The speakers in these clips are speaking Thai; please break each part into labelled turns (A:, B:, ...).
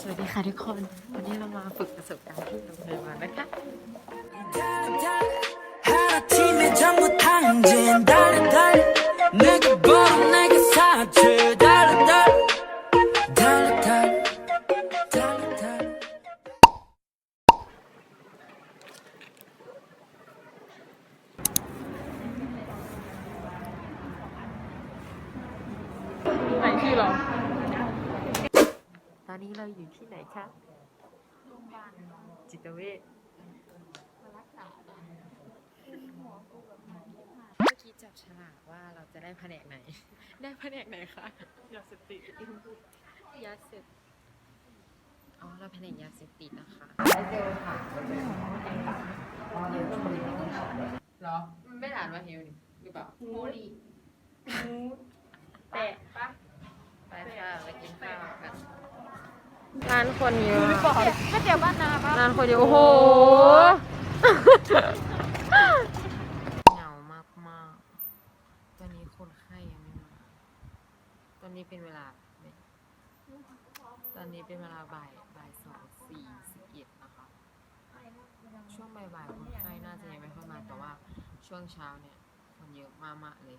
A: สวัสดีค่ะทุกคน วันนี้เรามาฝึกประสบการณ์ที่โรงพยาบาลนะคะ
B: 하나팀에 전부 탕진 달려 달려 내가 벌어 내가 사줄 달려 달려
A: อนนี้เราอยู่ที่ไหนคะโรงพยาบาลจิตเวชมารักษาเมื่อกี้จับฉลากว่าเราจะได้แผนกไหน ได้แผนกไหนคะยาเสพติดยาเสพอ๋อเราแผนกยาเสพติดนะคะเจอค่ะเหรอมันไม่อ่านว่าเฮลนี่หรือเปล่า
C: โมลี
A: แปะปะไปค่ะไปกินข้าวกันร้านคนเยอะ
C: ก๋วยเตี๋ยวบ้านนาปะ
A: ร้านคนเยอะโอ้โหเหงามากมากๆตอนนี้คนไข้ยังไม่มาตอนนี้เป็นเวลาเนี่ยตอนนี้เป็นเวลาบ่ายบ่ายสองสี่สิบเอ็ดนะคะ ช่วงบ่ายๆคนไข้น่าจะยังไม่เข้ามาแต่ว่าช่วงเช้าเนี่ย คนเยอะมากๆเลย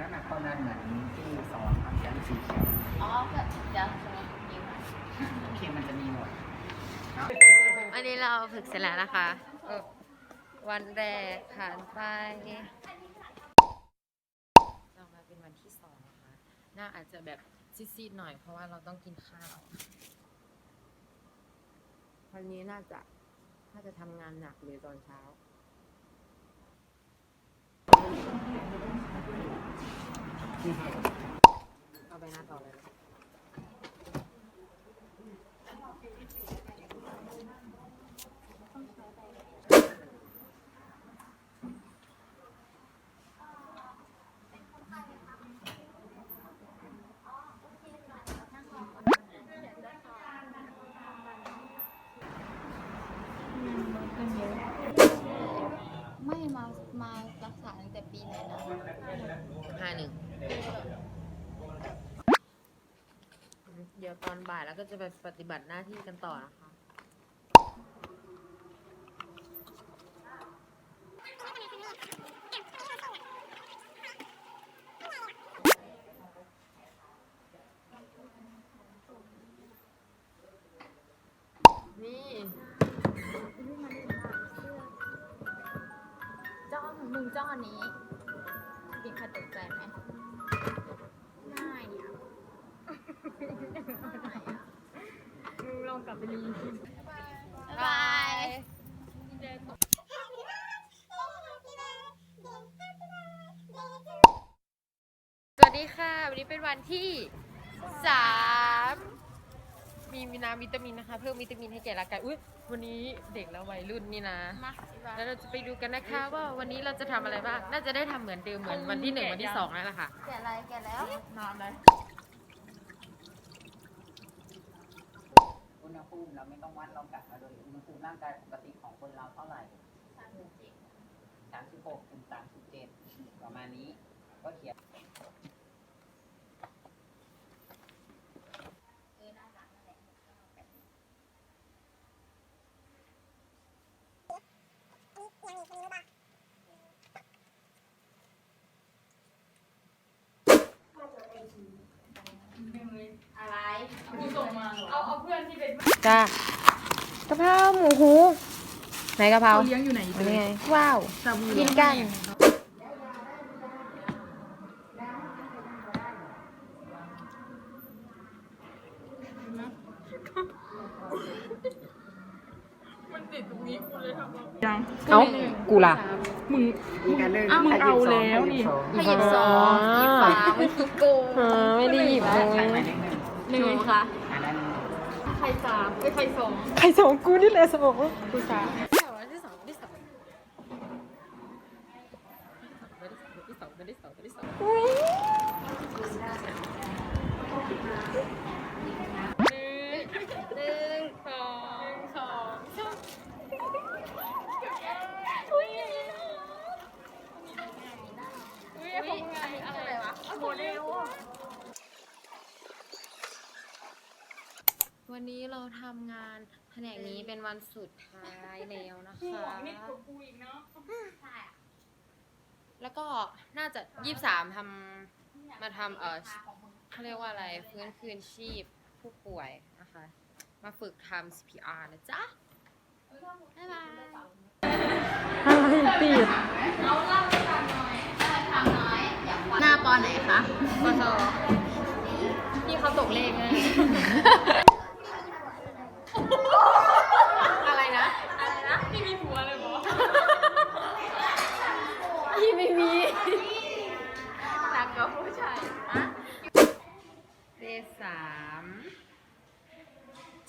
D: นั่นน่ะตอนนั้นเหมือนที่สอนทำชั้นสีเขียว
C: อ๋อก็เดี๋ยวสมัยนี้มา
D: โอเคมันจะมีหมด
A: วันนี้เราฝึกเสร็จแล้วนะคะเออวันแรกผ่านไปเรามาเป็นวันที่สองนะคะ หน้าอาจจะแบบซีดๆหน่อยเพราะว่าเราต้องกินข้าววันนี้น่าจะน่าจะทำงานหนักเลยตอนเช้าเอาไปหน้าต่อเลย
C: ไม่มา มารักษาตั้งแต่ปีไหนนะ
A: ห้าหนึ่ง เดี๋ยวตอน บ่ายแล้วก็จะไปปฏิบัติหน้าที่กันต่อนะคะ นี่
C: จ้องมึงจ้องอันนี้มีใครตกใจไหมง่ายอะ มึงลองกลับไปรีบาย
A: สวัสดีค่ะ วันนี้เป็นวันที่สามมีมีน้ำวิตามินนะคะ เพิ่มวิตามินให้แก่ร่างกายอุ้ยวันนี้เด็กและวัยรุ่นนี่นะ
C: มาสิบา
A: แล้วเราจะไปดูกันนะคะ ว่าวันนี้เราจะทำอะไรบ้าง น่าจะได้ทำเหมือนเดิมเหมือนวันที่หนึ่งวันที่สองนั่นแหละค่ะ
C: แกะอะไรแกะแล้วนอนเลย
D: อุณห ภูมิเราไม่ต้องวัดเรากะมาโดยอุณหภูมิร่างกายปกติของคนเราเท่าไหร่สามสิบหกถึงสามสิบเจ็ดประมาณนี้ก็เขียน
C: อะไร
A: จ้ากะเพราหมูหูไหนกะเพราเลี้ยงอยู่ไหนนี่ไงว้าวกินกันเอ้ากูล่ะ
D: มีการเลิก
E: อ้าวมึงเอาแล้วนี่
C: ให้หยิบสองหยิบฝาไม่คิดโกง
A: เออไม่ได้หยิบเลย
D: ใครหมายเลขหนึ่ง
C: หนึ่งค่ะ
D: อ่าด้านหนึ่ง
C: ใครสามไอ้ยใครสอง
A: ใครสองกูนี่แหละสองกูสามที่สองที่สองที่สองที่สองที่สองหนึ่งสองสองสามอุ้ยอุ้ยอะไร วันนี้เราทำงานแผนกนี้เป็นวันสุดท้ายแล้วนะคะแล้วก็น่าจะยี่สามทำ มาทำเออเขาเรียกว่าอะไรฟื้นคืนชีพผู้ป่วยนะคะ มาฝึกทำ CPR นะจ๊ะ บ๊ายบาย
C: หน้าปอไหนคะ
A: ปทพี่เขาตกเลขไง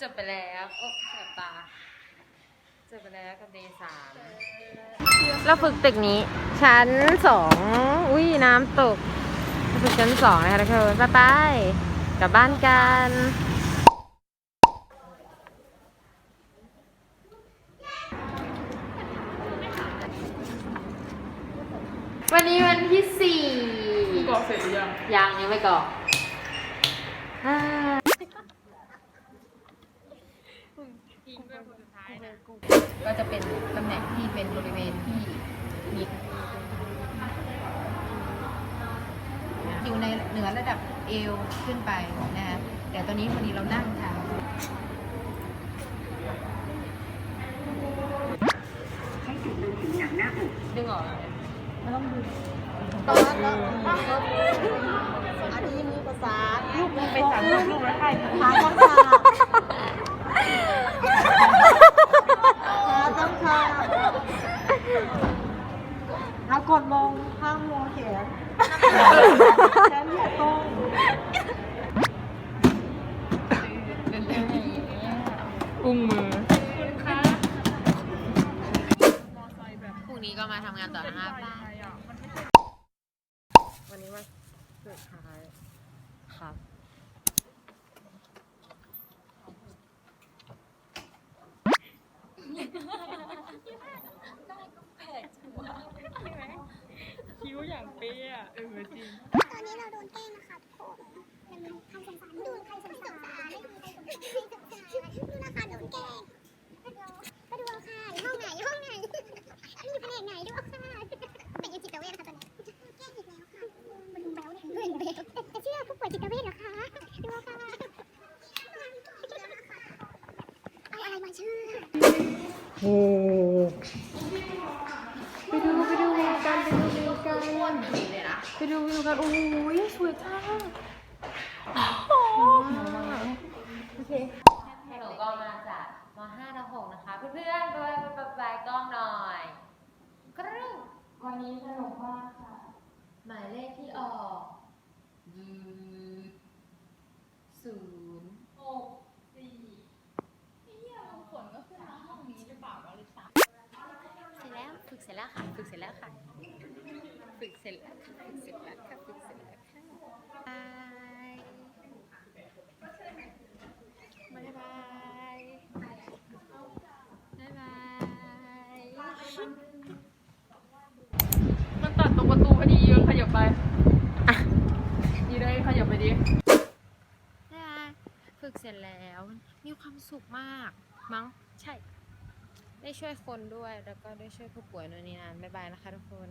A: จบไปแล้วโอ้แสบตาจบไปแล้วกับเดย์สามเราฝึกตึกนี้ ชั้นสองอุ้ยน้ำตกเราฝึกชั้นสองนะคะทุกคนบ๊ายบายกลับบ้านกันวันนี้วันที่สี่
E: กรอกเสร็จหรือยัง
A: ยังยังไม่กรอกอ่า
C: ก็จะเป็นตำแหน่งที่เป็นบริเวณที่มีอยู่ในเหนือระดับเอวขึ้นไปนะคะแต่ตอนนี้พอดีเรานั่งค่ะ
A: ดึงออก
C: ตอนนั้นอันนี้มือประสานลูกมือไปสั่งลูกแล้วใครหาต้องค่ะหาต้องค่ะ เอากดมองข้างมองแขนแขนอย่าตรง
E: กุ้งมือ
A: พรุ่งนี้ก็มาทำงานต่อนะครับวันนี้วันสุดท้ายครับ
E: คิ้วอย่างเป๊ะอะเออจริง
F: ตอนนี้เราโดนแกล้งนะคะทุกคนมันมีใครสงสารดูใครสงสารไม่มีใครสงสารใครสงสารดูนะคะโดนแกล้งมาดูเอาค่ะอยู่ห้องไหนห้องไหนอยู่แผนกไหนดูเอาค่ะเป็นยังจิตเวชนะคะตอนนี้แกล้งอีกแล้วค่ะมันแบวเนี่ยเรื่องเบลจะเชื่อผู้ป่วยจิตเวชเหรอคะดูเอาค่ะ เอาอะไรมาเชื่อ
A: ไปดูไปดูกันไปดูวิวกันไปดูวิวกันโอ้ยสวยจังโอเคหนูก็มาจากม5ทับ6นะคะ เพื่อนๆไปไปไปกล้องหน่อยกรึ๊งวันนี้สนุกมากค่ะ หมายเลขที่ออกยืดศูนย์หกสี่เสร็จแล้วฝึ กเสร็จแล้วค่ะ ฝึกเสร็จแล้วค่ะ ฝึกเสร็จแล้วค่ะ ฝึกเสร็จแล้วค่ะ ฝึกเสร็จแล้วค่ะบายบายบายบายบาย
E: มันตัดตรงประตูพอดียืนขยับไปยีได้ขยับไปดิ
A: ฝึกเสร็จแล้ว มีความสุขมาก มั้ง ใช่ ได้ช่วยคนด้วย แล้วก็ได้ช่วยผู้ป่วยโน่นนี่นั่นบ๊ายบายนะคะทุกคน